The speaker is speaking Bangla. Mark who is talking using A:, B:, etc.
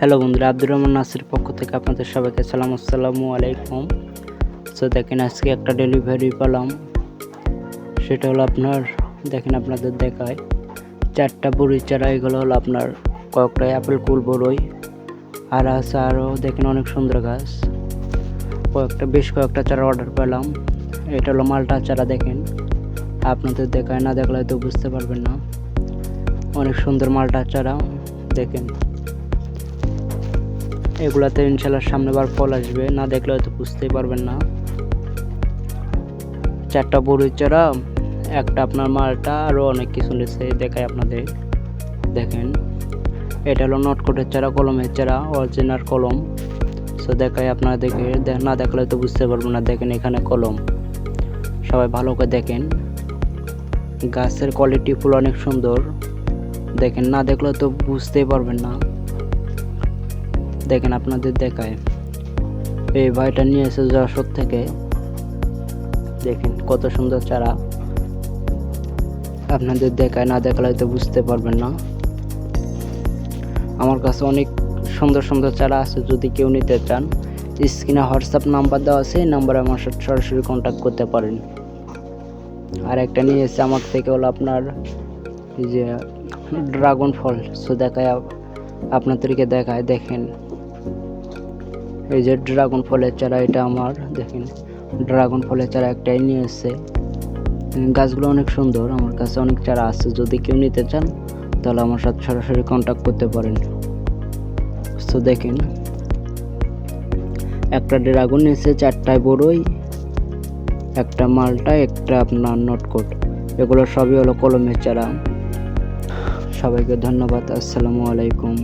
A: হ্যালো বন্ধুরা, আব্দুর রহমান নাসির পক্ষ থেকে আপনাদের সবাইকে সালাম, আসসালামু আলাইকুম। সো দেখেন, আজকে একটা ডেলিভারি পেলাম। সেটা হলো আপনার, দেখেন আপনাদের দেখায়, চারটা বড়ি চারা, এগুলো হলো আপনার কয়েকটা অ্যাপেল কুল, বড়ই। আর আছে আরও দেখেন অনেক সুন্দর গাছ। কয়েকটা, বেশ কয়েকটা চারা অর্ডার পেলাম। এটা হলো মালটা চারা, দেখেন। আপনাদের দেখায়, না দেখলে হয়তো বুঝতে পারবেন না। অনেক সুন্দর মালটা চারা, দেখেন। এগুলাতে ইনশাল্লাহ সামনে বার ফল আসবে। না দেখলে হয়তো বুঝতেই পারবেন না। চারটা বড়ির চারা, একটা আপনার মালটা আরও অনেক কিছু নিচ্ছে দেখায় আপনাদের। দেখেন, এটা হলো নটকটের চারা, কলমের চারা অরিজিনাল কলম। সো দেখায় আপনাদেরকে দে- না দেখলে হয়তো বুঝতে পারবেন না। দেখেন এখানে কলম। সবাই ভালো করে দেখেন। গাছের কোয়ালিটি ফুল অনেক সুন্দর। দেখেন, না দেখলে তো বুঝতেই পারবেন না। দেখেন আপনাদের দেখায়। এই ভাইটা নিয়ে এসে যশোর থেকে দেখেন কত সুন্দর চারা। আপনাদের দেখায়, না দেখালে হয়তো বুঝতে পারবেন না। আমার কাছে অনেক সুন্দর সুন্দর চারা আছে, যদি কেউ নিতে চান, স্ক্রিনে হোয়াটসঅ্যাপ নাম্বার দেওয়া আছে, এই নাম্বারে আমার সাথে সরাসরি কন্ট্যাক্ট করতে পারেন। আর একটা নিয়ে এসে আমার থেকে হলো আপনার যে ড্রাগন ফল সো দেখায়, আপনাদেরকে দেখায়, দেখেন। এই যে ড্রাগন ফলের চারা, এটা আমার, দেখেন, ড্রাগন ফলের চারা একটাই নিয়ে এসছে। গাছগুলো অনেক সুন্দর, আমার কাছে অনেক চারা আছে, যদি কেউ নিতে চান, তাহলে আমার সাথে সরাসরি কন্ট্যাক্ট করতে পারেন। তো দেখেন, একটা ড্রাগন এসে চারটায় বড়ই, একটা মালটা, একটা আপনার নটকট। এগুলো সবই হলো কলমের চারা। সবাইকে ধন্যবাদ, আসসালামু আলাইকুম।